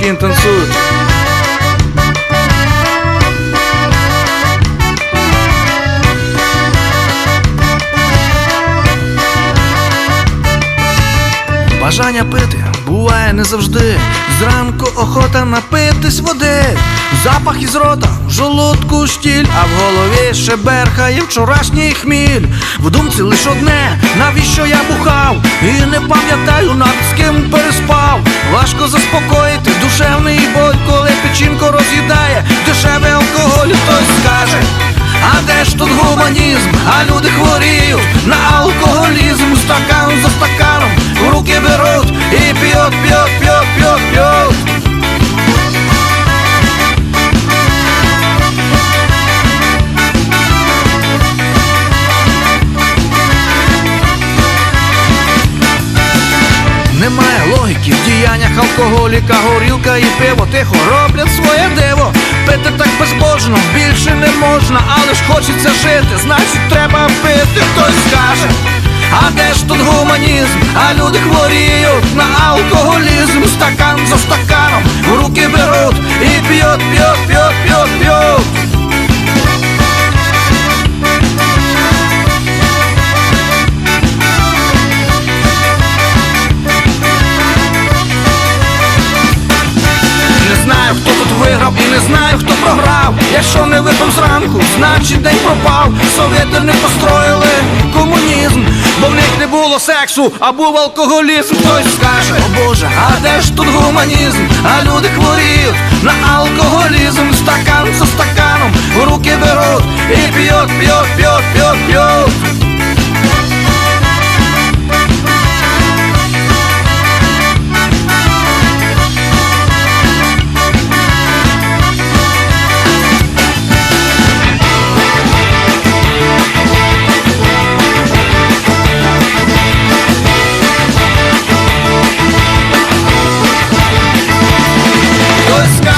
Пекін танцують. Бажання пити буває не завжди. Зранку охота напитись води, запах із рота, в жолудку штіль, а в голові ще берхає вчорашній хміль. В думці лиш одне, навіщо я бухав, і не пам'ятаю над з ким переспав. Важко заспокоїти душевний боль, коли печінку роз'їдає, дешевий алкоголь, хтось скаже. А де ж тут гуманізм? А люди хворіють на алкоголізм Стакан за стаканом руки беруть і п'ють, п'ють, Немає логіки в діяннях алкоголіка, горілка і пиво тихо роблять своє диво. Пити так безбожно, більше не можна, але ж хочеться жити, значить треба пити, хтось скаже. А де ж тут гуманізм? А люди хворіють на алкоголізм, стакан за стаканом в руки беруть і п'ють, п'ють, п'ють, знаю, хто програв. Якщо не випив зранку, значить день пропав. Совєти не построїли комунізм, бо в них не було сексу, а був алкоголізм. Хтось скаже, о Боже, а де ж тут гуманізм? А люди хворіють на алкоголізм, стакан за стаканом в руки беруть і п'ють, п'ють, п'ють, п'ють, п'ють.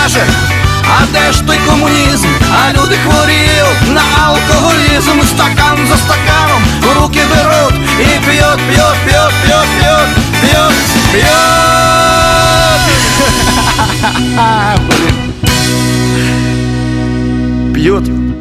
скаже, а де ж той комунізм? А люди хворіють на алкоголізм, стакан за стаканом в руки беруть і п'ють, п'ють, п'ють, п'ють, п'ють, п'ють, п'ють. П'ють.